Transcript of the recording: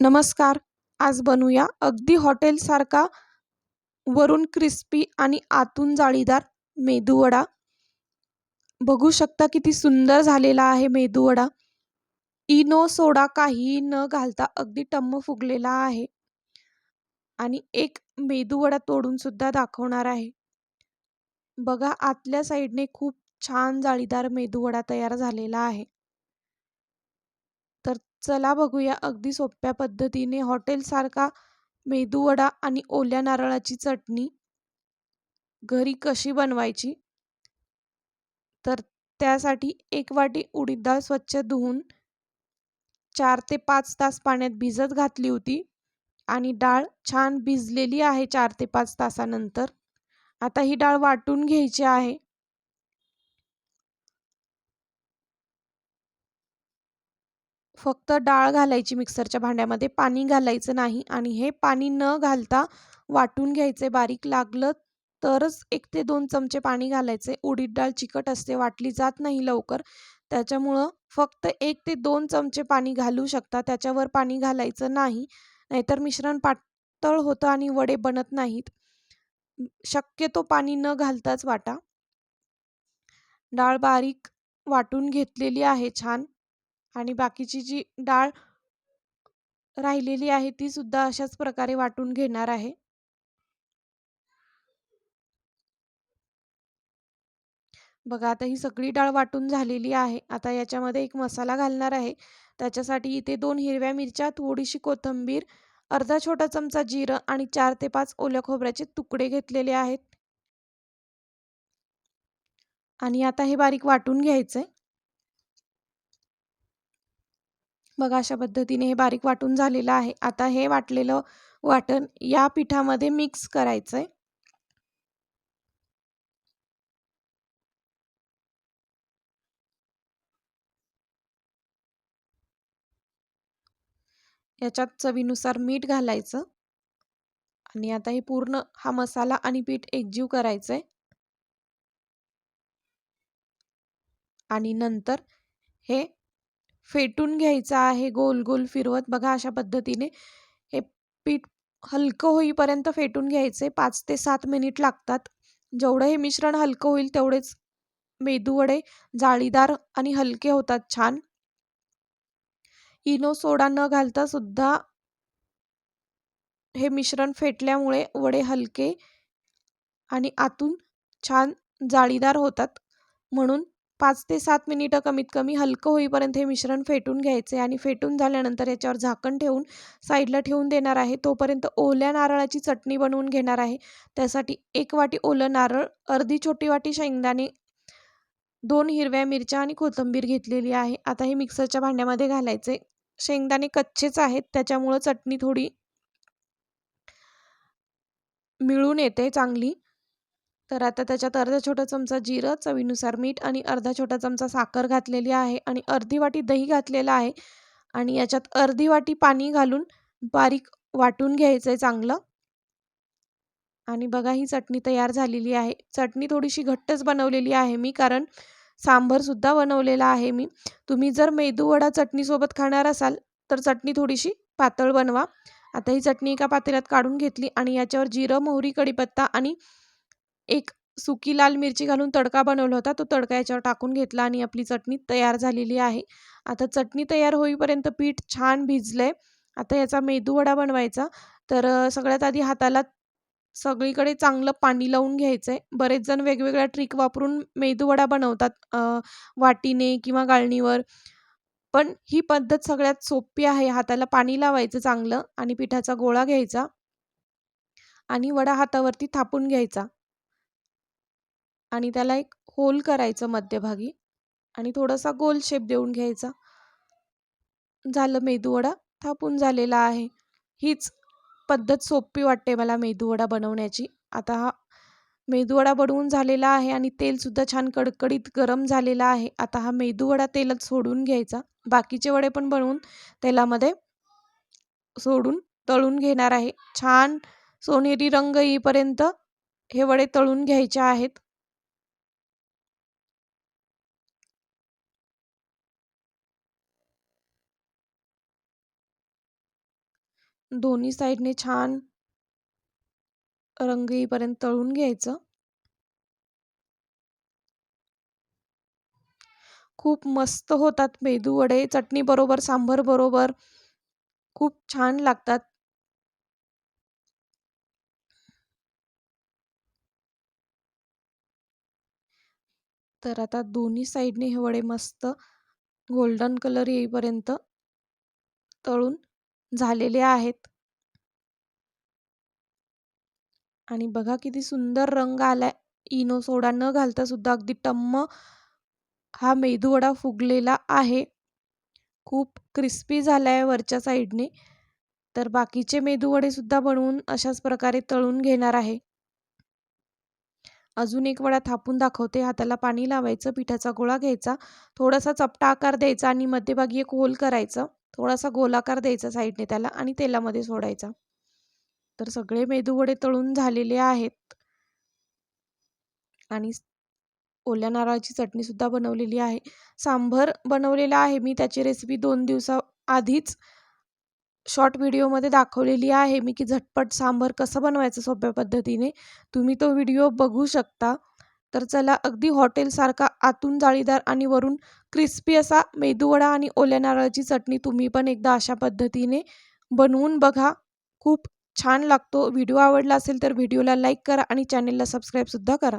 नमस्कार. आज बनवूया अगदी हॉटेलसारखा वरून क्रिस्पी आणि आतून जाळीदार मेदूवडा बघू शकता किती सुंदर झालेला आहे मेदूवडा इनो सोडा काहीही न घालता अगदी टम्म फुगलेला आहे. आणि एक मेदूवडा तोडून सुद्धा दाखवणार आहे. बघा आतल्या साईडने खूप छान जाळीदार मेदूवडा तयार झालेला आहे. चला बघूया अगदी सोप्या पद्धतीने हॉटेलसारखा मेदूवडा आणि ओल्या नारळाची चटणी घरी कशी बनवायची? तर त्यासाठी एक वाटी उडीद डाळ स्वच्छ धुवून चार ते पाच तास पाण्यात भिजत घातली होती आणि डाळ छान भिजलेली आहे चार ते पाच तासानंतर. आता ही डाळ वाटून घ्यायची आहे. फक्त डाळ घालायची मिक्सरच्या भांड्यामध्ये पाणी घालायचं नाही आणि हे पाणी न घालता वाटून घ्यायचे बारीक. लागलं तरच एक ते दोन चमचे पाणी घालायचे. उडीद डाळ चिकट असते वाटली जात नाही लवकर. त्याच्यामुळं फक्त एक ते दोन चमचे पाणी घालू शकता. त्याच्यावर पाणी घालायचं नाही नाहीतर मिश्रण पातळ होतं आणि वडे बनत नाहीत. शक्यतो पाणी न घालताच वाटा. डाळ बारीक वाटून घेतलेली आहे छान. आणि बाकीची जी डाळ राहिलेली आहे ती सुद्धा अशाच प्रकारे वाटून घेणार आहे. बघा आता ही सगळी डाळ वाटून झालेली आहे. आता याच्यामध्ये एक मसाला घालणार आहे. त्याच्यासाठी इथे दोन हिरव्या मिरच्या थोडीशी कोथिंबीर अर्धा छोटा चमचा जिरं आणि चार ते पाच ओल्या खोबऱ्याचे तुकडे घेतलेले आहेत. आणि आता हे बारीक वाटून घ्यायचंय. बघा अशा पद्धतीने हे बारीक वाटून झालेलं आहे. आता हे वाटलेलं वाटण या पिठामध्ये मिक्स करायचं आहे याच्यात चवीनुसार मीठ घालायचं. आणि आता हे पूर्ण हा मसाला आणि पीठ एकजीव करायचं आहे आणि नंतर हे फेटून घ्यायचा आहे गोल गोल फिरवत. बघा अशा पद्धतीने हे पीठ हलकं होईपर्यंत फेटून घ्यायचे. पाच ते सात मिनिट लागतात. जेवढं हे मिश्रण हलकं होईल तेवढेच मेदूवडे जाळीदार आणि हलके होतात छान. इनो सोडा न घालता सुद्धा हे मिश्रण फेटल्यामुळे वडे हलके आणि आतून छान जाळीदार होतात. म्हणून पाच ते सात मिनिटं कमीत कमी हलकं होईपर्यंत हे मिश्रण फेटून घ्यायचे आणि फेटून झाल्यानंतर याच्यावर झाकण ठेवून साईडला ठेवून देणार आहे. तोपर्यंत ओल्या नारळाची चटणी बनवून घेणार आहे. त्यासाठी एक वाटी ओलं नारळ अर्धी छोटी वाटी शेंगदाणे दोन हिरव्या मिरच्या आणि कोथिंबीर घेतलेली आहे. आता हे मिक्सरच्या भांड्यामध्ये घालायचे. शेंगदाणे कच्चेच आहेत त्याच्यामुळं चटणी थोडी मिळून येते चांगली. तर आता त्याच्यात अर्धा छोटा चमचा जिरं चवीनुसार मीठ आणि अर्धा छोटा चमचा साखर घातलेली आहे आणि अर्धी वाटी दही घातलेलं आहे. आणि याच्यात अर्धी वाटी पाणी घालून बारीक वाटून घ्यायचं आहे चांगलं. आणि बघा ही चटणी तयार झालेली आहे. चटणी थोडीशी घट्टच बनवलेली आहे मी कारण सांभरसुद्धा बनवलेला आहे मी. तुम्ही जर मेदूवडा चटणीसोबत खाणार असाल तर चटणी थोडीशी पातळ बनवा. आता ही चटणी एका पातेल्यात काढून घेतली आणि याच्यावर जिरं मोहरी कढीपत्ता आणि एक सुकी लाल मिरची घालून तडका बनवला होता. तो तडका याच्यावर टाकून घेतला आणि आपली चटणी तयार झालेली आहे. आता चटणी तयार होईपर्यंत पीठ छान भिजलंय. आता याचा मेदूवडा बनवायचा. तर सगळ्यात आधी हाताला सगळीकडे चांगलं पाणी लावून घ्यायचं आहे बरेच जण वेगवेगळ्या ट्रिक वापरून मेदूवडा बनवतात वाटीने किंवा गाळणीवर. पण ही पद्धत सगळ्यात सोपी आहे. हाताला पाणी लावायचं चांगलं आणि पिठाचा गोळा घ्यायचा आणि वडा हातावरती थापून घ्यायचा. आणि त्याला एक होल करायचं मध्यभागी आणि थोडासा गोल शेप देऊन घ्यायचा. झालं मेदूवडा थापून झालेला आहे. हीच पद्धत सोपी वाटते मला मेदूवडा बनवण्याची. आता हा मेदूवडा बनवून झालेला आहे आणि तेलसुद्धा छान कडकडीत गरम झालेला आहे. आता हा मेदूवडा तेलात सोडून घ्यायचा. बाकीचे वडे पण बनवून तेलामध्ये सोडून तळून घेणार आहे. छान सोनेरी रंग येईपर्यंत हे वडे तळून घ्यायचे आहेत. दोन्ही साईडने छान रंग येईपर्यंत तळून घ्यायचं. खूप मस्त होतात मेदू वडे चटणी बरोबर सांबर बरोबर. खूप छान लागतात. तर आता दोन्ही साईडने हे वडे मस्त गोल्डन कलर येईपर्यंत तळून झालेले आहेत. आणि बघा किती सुंदर रंग आलाय. इनो सोडा न घालता सुद्धा अगदी टम्म हा मेदूवडा फुगलेला आहे. खूप क्रिस्पी झालाय वरच्या साईडने. तर बाकीचे मेदूवडे सुद्धा बनवून अशाच प्रकारे तळून घेणार आहे. अजून एक वडा थापून दाखवते. हाताला पाणी लावायचं पिठाचा गोळा घ्यायचा थोडासा चपटा आकार द्यायचा आणि मध्यभागी एक होल करायचं. थोडासा गोलाकार द्यायचा साईडने त्याला आणि तेलामध्ये सोडायचा. तर सगळे मेदूवडे तळून झालेले आहेत. आणि ओल्या नारळाची चटणीसुद्धा बनवलेली आहे. सांभर बनवलेला आहे. मी त्याची रेसिपी दोन दिवसाआधीच शॉर्ट व्हिडिओमध्ये दाखवलेली आहे. मी की झटपट सांबर कसं बनवायचं सोप्या पद्धतीने. तुम्ही तो व्हिडिओ बघू शकता. तर चला अगदी हॉटेलसारखा आतून जाळीदार आणि वरून क्रिस्पी असा मेदूवडा आणि ओल्या नारळाची चटणी तुम्ही पण एकदा अशा पद्धतीने बनवून बघा. खूप छान लागतो. व्हिडिओ आवडला असेल तर व्हिडिओला लाईक करा आणि चॅनेलला सबस्क्राईबसुद्धा करा.